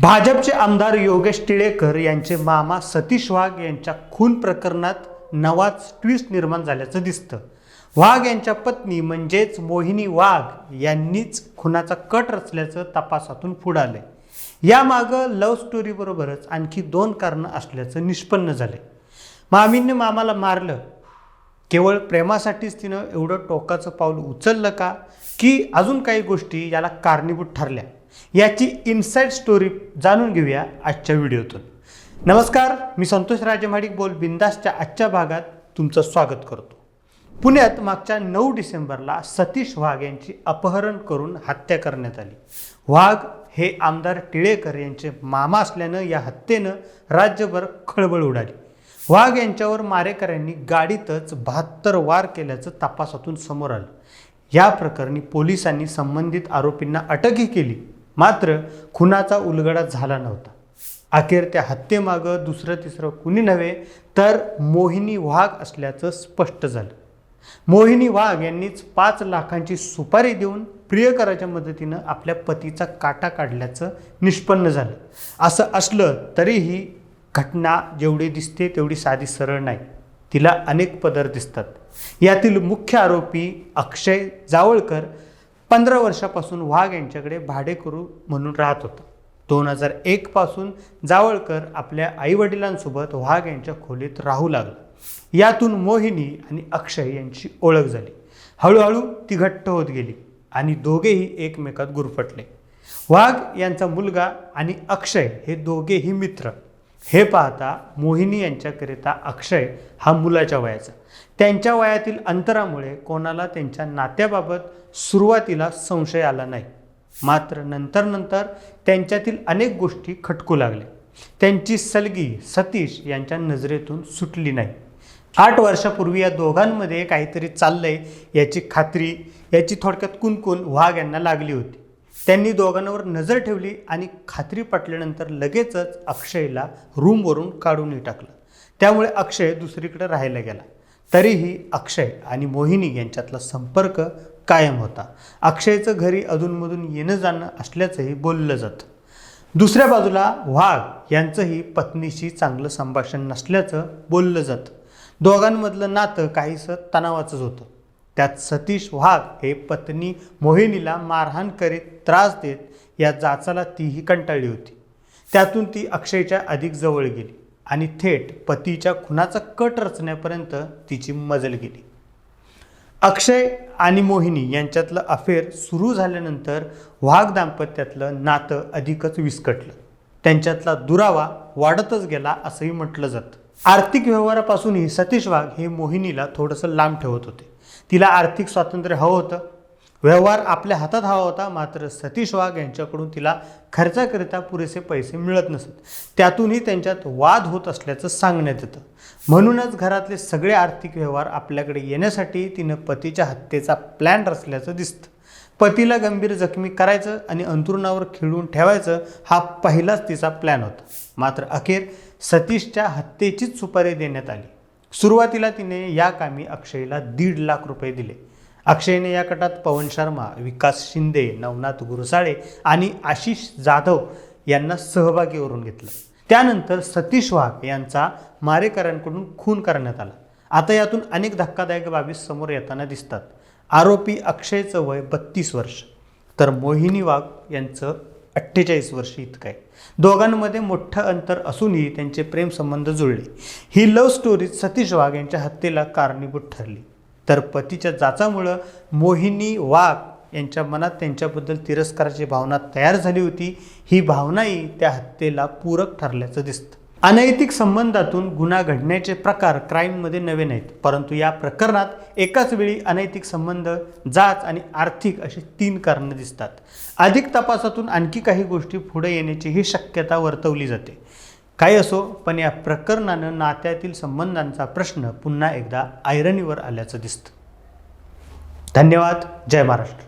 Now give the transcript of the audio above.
भाजपचे आमदार योगेश टिळेकर यांचे मामा सतीश वाघ यांच्या खून प्रकरणात नवाच ट्विस्ट निर्माण झाल्याचं दिसतं. वाघ यांच्या पत्नी म्हणजेच मोहिनी वाघ यांनीच खुनाचा कट रचल्याचं तपासातून पुढं आलंय. यामागं लव्ह स्टोरीबरोबरच आणखी दोन कारणं असल्याचं निष्पन्न झाले मामींनी मामाला मारलं. केवळ प्रेमासाठीच तिनं एवढं टोकाचं पाऊल उचललं का? की अजून काही गोष्टी याला कारणीभूत ठरल्या? याची इनसाईड स्टोरी जाणून घेऊया आजच्या व्हिडिओतून. नमस्कार मी संतोष राजेमाडिक बोल बिंदासच्या आजच्या भागात तुमचं स्वागत करतो. पुण्यात मागच्या नऊ डिसेंबरला सतीश वाघ यांची अपहरण करून हत्या करण्यात आली. वाघ हे आमदार टिळेकर यांचे मामा असल्यानं या हत्येनं राज्यभर खळबळ उडाली. वाघ यांच्यावर मारेकऱ्यांनी गाडीतच बहात्तर वार केल्याचं तपासातून समोर आलं. या प्रकरणी पोलिसांनी संबंधित आरोपींना अटकही केली. मात्र खुनाचा उलगडा झाला नव्हता. अखेर त्या हत्येमागं दुसरं तिसरं कुणी नव्हे तर मोहिनी वाघ असल्याचं स्पष्ट झालं. मोहिनी वाघ यांनीच पाच लाखांची सुपारी देऊन प्रियकराच्या मदतीनं आपल्या पतीचा काटा काढल्याचं निष्पन्न झालं. असं असलं तरीही घटना जेवढी दिसते तेवढी साधी सरळ नाही. तिला अनेक पदर दिसतात. यातील मुख्य आरोपी अक्षय जावळकर पंधरा वर्षापासून वाघ यांच्याकडे भाडेकरू म्हणून राहत होता. दोन हजार एकपासून जावळकर आपल्या आईवडिलांसोबत वाघ यांच्या खोलीत राहू लागला. यातून मोहिनी आणि अक्षय यांची ओळख झाली. हळूहळू ती घट्ट होत गेली आणि दोघेही एकमेकात गुरफटले. वाघ यांचा मुलगा आणि अक्षय हे दोघेही मित्र. हे पाहता मोहिनी यांच्याकरिता अक्षय हा मुलाच्या वयाचा. त्यांच्या वयातील अंतरामुळे कोणाला त्यांच्या नात्याबाबत सुरुवातीला संशय आला नाही. मात्र नंतर नंतर त्यांच्यातील अनेक गोष्टी खटकू लागल्या. त्यांची सलगी सतीश यांच्या नजरेतून सुटली नाही. आठ वर्षापूर्वी या दोघांमध्ये काहीतरी चाललंय याची खात्री याची थोडक्यात कुणकुण वाघ यांना लागली होती. त्यांनी दोघांवर नजर ठेवली आणि खात्री पटल्यानंतर लगेचच अक्षयला रूमवरून काढूनही टाकलं. त्यामुळे अक्षय दुसरीकडे राहायला गेला. तरीही अक्षय आणि मोहिनी यांच्यातला संपर्क कायम होता. अक्षयचं घरी अधूनमधून येणं जाणं असल्याचंही बोललं जातं. दुसऱ्या बाजूला वाघ यांचंही पत्नीशी चांगलं संभाषण नसल्याचं बोललं जातं. दोघांमधलं नातं काहीसं तणावाचंच होतं. त्यात सतीश वाघ हे पत्नी मोहिनीला मारहाण करीत त्रास देत या जाचाला तीही कंटाळली होती. त्यातून ती अक्षयच्या अधिक जवळ गेली आणि थेट पतीच्या खुनाचा कट रचण्यापर्यंत तिची मजल गेली. अक्षय आणि मोहिनी यांच्यातलं अफेअर सुरू झाल्यानंतर वाघ दाम्पत्यातलं नातं अधिकच विस्कटलं. त्यांच्यातला दुरावा वाढतच गेला असंही म्हटलं जातं. आर्थिक व्यवहारापासूनही सतीश वाघ हे मोहिनीला थोडंसं लांब ठेवत होते. तिला आर्थिक स्वातंत्र्य हवं होतं. व्यवहार आपल्या हातात हवा होता मात्र सतीश वाघ यांच्याकडून तिला खर्चाकरिता पुरेसे पैसे मिळत नसत. त्यातूनही त्यांच्यात वाद होत असल्याचं सांगण्यात येतं. म्हणूनच घरातले सगळे आर्थिक व्यवहार आपल्याकडे येण्यासाठी तिनं पतीच्या हत्येचा प्लॅन रचल्याचं दिसतं. पतीला गंभीर जखमी करायचं आणि अंतरुणावर खिळून ठेवायचं हा पहिलाच तिचा प्लॅन होता. मात्र अखेर सतीशच्या हत्येचीच सुपारी देण्यात आली. सुरुवातीला तिने या कामी अक्षयला दीड लाख रुपये दिले. अक्षयने या कटात पवन शर्मा विकास शिंदे नवनाथ गुरसाळे आणि आशिष जाधव यांना सहभागी करून घेतलं. त्यानंतर सतीश वाघ यांचा मारेकऱ्यांकडून खून करण्यात आला. आता यातून अनेक धक्कादायक बाबी समोर येताना दिसतात. आरोपी अक्षयचं वय बत्तीस वर्ष. तर मोहिनी वाघ यांचं अठ्ठेचाळीस वर्ष इतकं आहे. दोघांमध्ये मोठं अंतर असूनही त्यांचे प्रेमसंबंध जुळले. ही लव्ह स्टोरी सतीश वाघ यांच्या हत्येला कारणीभूत ठरली. तर पतीच्या जाचामुळं मोहिनी वाघ यांच्या मनात त्यांच्याबद्दल तिरस्काराची भावना तयार झाली होती. ही भावनाही त्या हत्येला पूरक ठरल्याचं दिसतं. अनैतिक संबंधातून गुन्हा घडण्याचे प्रकार क्राईममध्ये नवे नाहीत. परंतु या प्रकरणात एकाच वेळी अनैतिक संबंध जाच आणि आर्थिक अशी तीन कारणं दिसतात. अधिक तपासातून आणखी काही गोष्टी पुढे येण्याची ही शक्यता वर्तवली जाते. काही असो पण या प्रकरणानं नात्यातील संबंधांचा प्रश्न पुन्हा एकदा ऐरणीवर आल्याचं दिसतं. धन्यवाद. जय महाराष्ट्र.